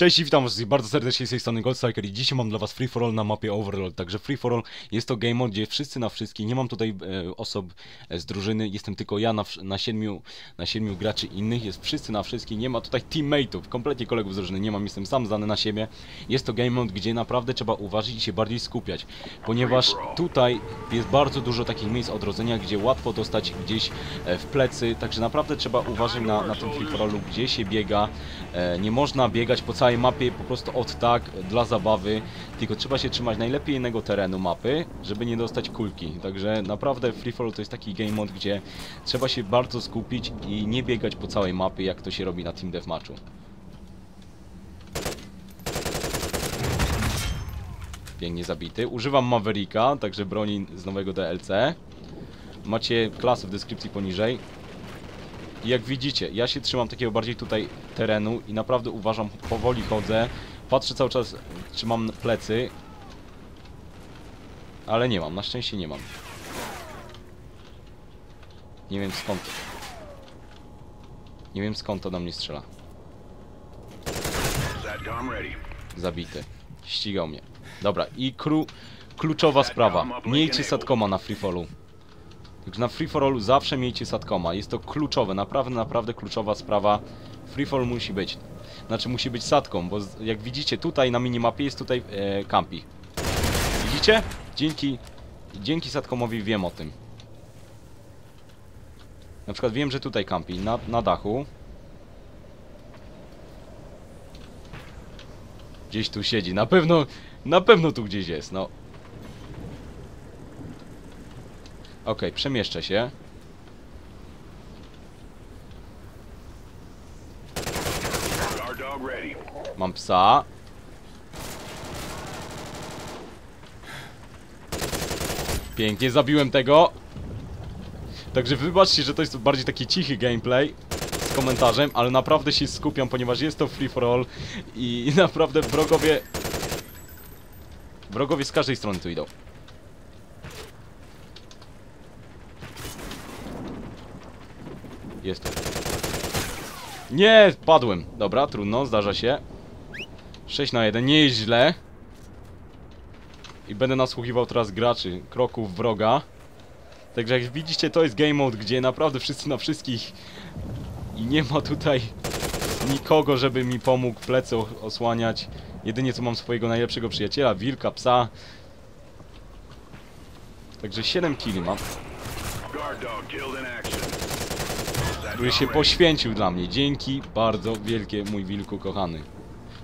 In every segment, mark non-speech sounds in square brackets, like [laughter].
Cześć i witam was bardzo serdecznie z tej strony Goldstriker i dzisiaj mam dla was Free For All na mapie Overlord. Także Free For All jest to game mode, gdzie wszyscy na wszystkich, nie mam tutaj e, osób e, z drużyny, jestem tylko ja na, na, siedmiu, na siedmiu graczy innych, jest wszyscy na wszystkich, nie ma tutaj teammateów, kompletnie kolegów z drużyny, nie mam, jestem sam zdany na siebie. Jest to game mode, gdzie naprawdę trzeba uważać i się bardziej skupiać, ponieważ tutaj jest bardzo dużo takich miejsc odrodzenia, gdzie łatwo dostać gdzieś e, w plecy, także naprawdę trzeba uważać na, na tym Free For Allu, gdzie się biega, e, nie można biegać po całej mapie po prostu od tak, dla zabawy, tylko trzeba się trzymać najlepiej jednego terenu mapy, żeby nie dostać kulki. Także naprawdę Free For All to jest taki game mode, gdzie trzeba się bardzo skupić i nie biegać po całej mapie, jak to się robi na Team Deathmatchu. Pięknie zabity. Używam Mavericka, także broni z nowego DLC. Macie klasy w deskrypcji poniżej. I jak widzicie, ja się trzymam takiego bardziej tutaj terenu i naprawdę uważam, powoli chodzę. Patrzę cały czas, czy mam plecy. Ale nie mam, na szczęście nie mam. Nie wiem skąd. Nie wiem skąd to do mnie strzela. Zabity. Ścigał mnie. Dobra, i kru... kluczowa sprawa. Miejcie satkoma na freefallu. Także na freefallu zawsze miejcie satkoma. Jest to kluczowe, naprawdę, naprawdę kluczowa sprawa. Freefall musi być. Znaczy musi być satką, bo jak widzicie tutaj na minimapie jest tutaj e, campi. Widzicie? Dzięki, dzięki satkomowi wiem o tym. Na przykład wiem, że tutaj campi, na, na dachu. Gdzieś tu siedzi, na pewno, na pewno tu gdzieś jest, no. Okej, przemieszczę się. Mam psa. Pięknie, zabiłem tego. Także wybaczcie, że to jest bardziej taki cichy gameplay z komentarzem, ale naprawdę się skupiam, ponieważ jest to free for all i [laughs] naprawdę wrogowie... Wrogowie z każdej strony tu idą. Jest tu. Nie, padłem. Dobra, trudno, zdarza się. 6 na 1, nie jest źle. I będę nasłuchiwał teraz graczy, kroków wroga. Także jak widzicie, to jest game mode, gdzie naprawdę wszyscy na wszystkich. I nie ma tutaj nikogo, żeby mi pomógł plecy osłaniać. Jedynie co mam swojego najlepszego przyjaciela, wilka, psa. Także 7 killi mam, Guard dog killed in action. Który się poświęcił dla mnie. Dzięki bardzo wielkie, mój wilku kochany.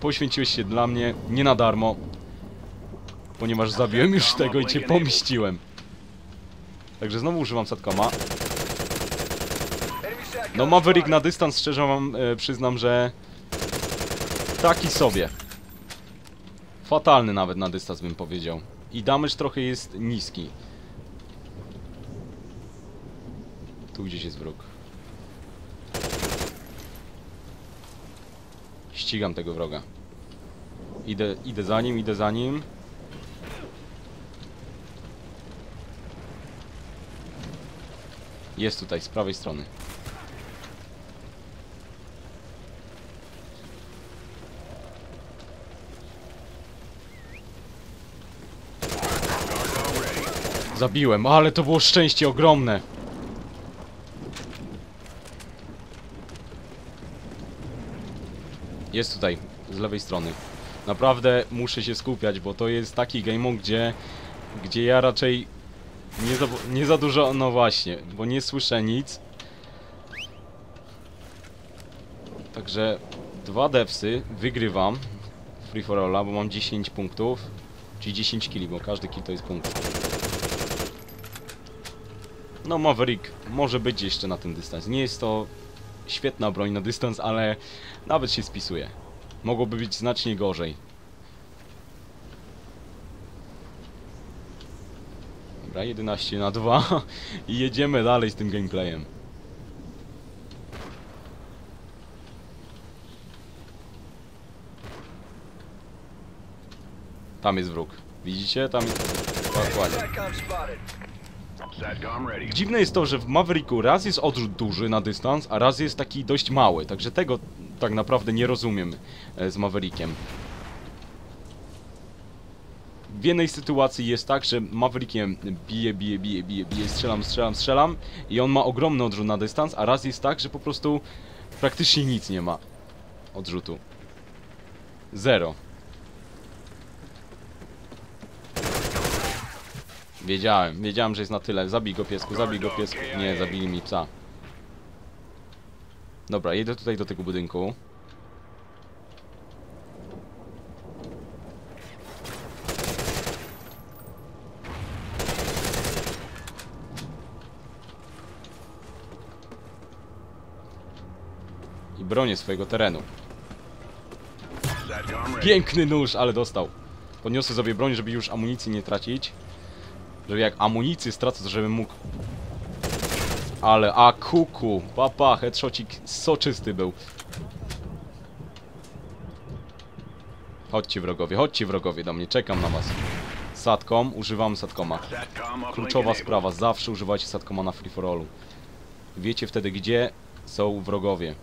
Poświęciłeś się dla mnie, nie na darmo. Ponieważ zabiłem już tego i cię pomściłem. Także znowu używam satkoma. No Maverick na dystans, szczerze wam e, przyznam, że... Taki sobie. Fatalny nawet na dystans bym powiedział. I damage trochę jest niski. Tu gdzieś jest wróg. Ścigam tego wroga. Idę, idę za nim, idę za nim. Jest tutaj, z prawej strony. Zabiłem, ale to było szczęście ogromne. Jest tutaj, z lewej strony. Naprawdę muszę się skupiać, bo to jest taki game gdzie, gdzie ja raczej nie za, nie za dużo, no właśnie, bo nie słyszę nic. Także dwa devsy, wygrywam Free for Alla, bo mam 10 punktów, czyli 10 killi, bo każdy kill to jest punkt. No Maverick może być jeszcze na ten dystans. Nie jest to świetna broń na dystans, ale nawet się spisuje. Mogłoby być znacznie gorzej. Dobra, 11 na 2 [laughs] i jedziemy dalej z tym gameplayem. Tam jest wróg. Widzicie? Tam jest... Dokładnie. Dziwne jest to, że w Mavericku raz jest odrzut duży na dystans, a raz jest taki dość mały. Także tego tak naprawdę nie rozumiem e, z Maverickiem. W jednej sytuacji jest tak, że Maverickiem bije, bije, bije, bije, bije, strzelam, strzelam, strzelam i on ma ogromny odrzut na dystans, a raz jest tak, że po prostu praktycznie nic nie ma odrzutu. Zero. Wiedziałem, wiedziałem, że jest na tyle. Zabij go piesku, zabij go piesku. Nie, zabili mi psa. Dobra, jedę tutaj do tego budynku. I bronię swojego terenu. Piękny nóż, ale dostał. Podniosę sobie broń, żeby już amunicji nie tracić. Żeby jak amunicję stracę, żebym mógł... Ale, a kuku, papa, headshotcik soczysty był. Chodźcie wrogowie, chodźcie wrogowie do mnie, czekam na was. Satkom, używam satkoma. Kluczowa sprawa, zawsze używajcie satkoma na free for allu. Wiecie wtedy, gdzie są wrogowie.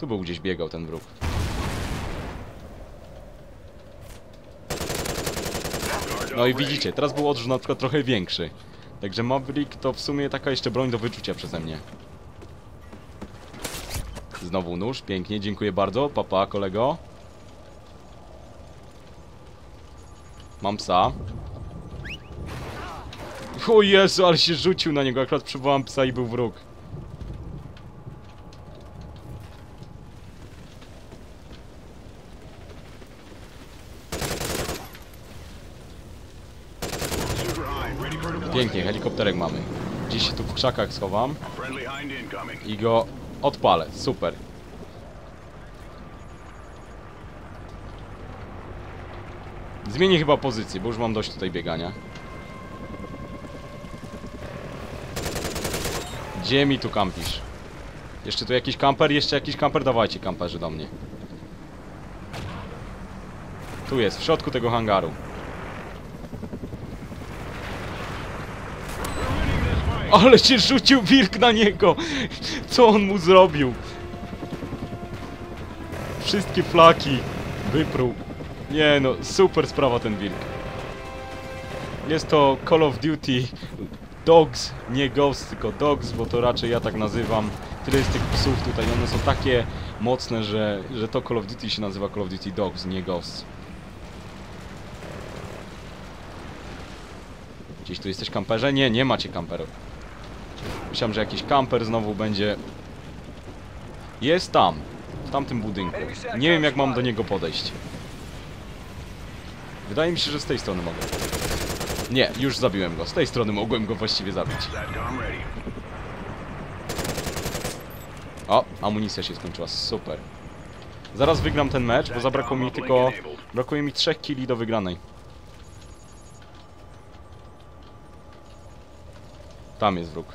Tu był gdzieś biegał ten wróg. No i widzicie, teraz był odrzut na przykład trochę większy. Także Maverick to w sumie taka jeszcze broń do wyczucia przeze mnie. Znowu nóż, pięknie, dziękuję bardzo, papa kolego. Mam psa. O Jezu, ale się rzucił na niego, akurat przywołałem psa i był wróg. Super high, ready for deployment. Pięknie, helikopterek mamy. Gdzieś się tu w krzakach schowam i go odpalę, super. Zmienię chyba pozycję, bo już mam dość tutaj biegania. Gdzie mi tu kampisz? Jeszcze tu jakiś kamper? Jeszcze jakiś kamper? Dawajcie kamperzy do mnie. Tu jest, w środku tego hangaru. Ale się rzucił wilk na niego! Co on mu zrobił? Wszystkie flaki wypruł. Nie no, super sprawa ten wilk. Jest to Call of Duty Dogs, nie Ghosts, tylko Dogs, bo to raczej ja tak nazywam. Tyle jest tych psów tutaj, one są takie mocne, że, że to Call of Duty się nazywa Call of Duty Dogs, nie Ghosts. Gdzieś tu jesteś kamperze? Nie, nie macie kamperów. Myślałem, że jakiś kamper znowu będzie... Jest tam, w tamtym budynku. Nie wiem jak mam do niego podejść. Wydaje mi się, że z tej strony mogę. Nie, już zabiłem go. Z tej strony mogłem go właściwie zabić. O, amunicja się skończyła, super. Zaraz wygram ten mecz, bo zabrakło mi tylko... Brakuje mi trzech killi do wygranej. Tam jest wróg.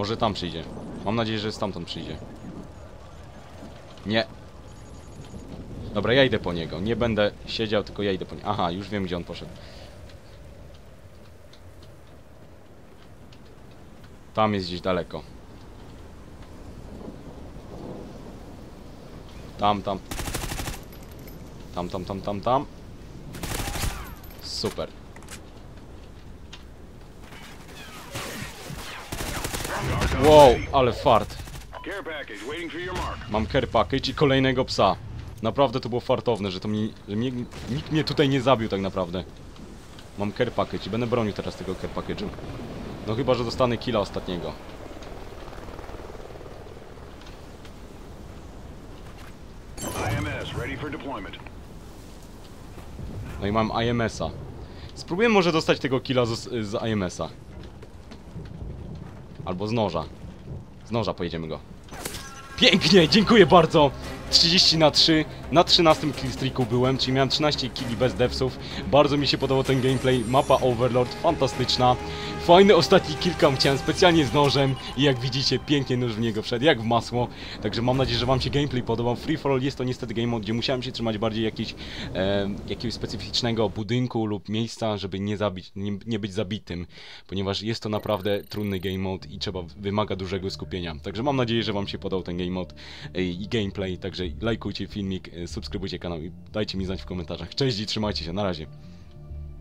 Może tam przyjdzie. Mam nadzieję, że stamtąd przyjdzie. Nie. Dobra, ja idę po niego. Nie będę siedział, tylko ja idę po niego. Aha, już wiem, gdzie on poszedł. Tam jest gdzieś daleko. Tam, tam. Tam, tam, tam, tam, tam. Super. Guard dog Wow, ale fart. Mam care package i kolejnego psa. Naprawdę to było fartowne, że to mi, że mnie, nikt mnie tutaj nie zabił tak naprawdę. Mam care package i będę bronił teraz tego care package'u. No chyba, że dostanę killa ostatniego. No i mam IMS-a. Spróbuję może dostać tego killa z, z IMS-a. Albo z noża. Z noża pojedziemy go. Pięknie, dziękuję bardzo! 30 na 3, na 13 killstreaku byłem, czyli miałem 13 killi bez devsów. Bardzo mi się podobał ten gameplay, mapa Overlord, fantastyczna. Fajny ostatni kilka chciałem specjalnie z nożem i jak widzicie pięknie nóż w niego wszedł, jak w masło. Także mam nadzieję, że wam się gameplay podobał. Free for All jest to niestety game mode, gdzie musiałem się trzymać bardziej jakiś, e, jakiegoś specyficznego budynku lub miejsca, żeby nie, zabić, nie, nie być zabitym, ponieważ jest to naprawdę trudny game mode i trzeba, wymaga dużego skupienia. Także mam nadzieję, że wam się podobał ten game mode e, i gameplay, także lajkujcie filmik, e, subskrybujcie kanał i dajcie mi znać w komentarzach. Cześć i trzymajcie się, na razie.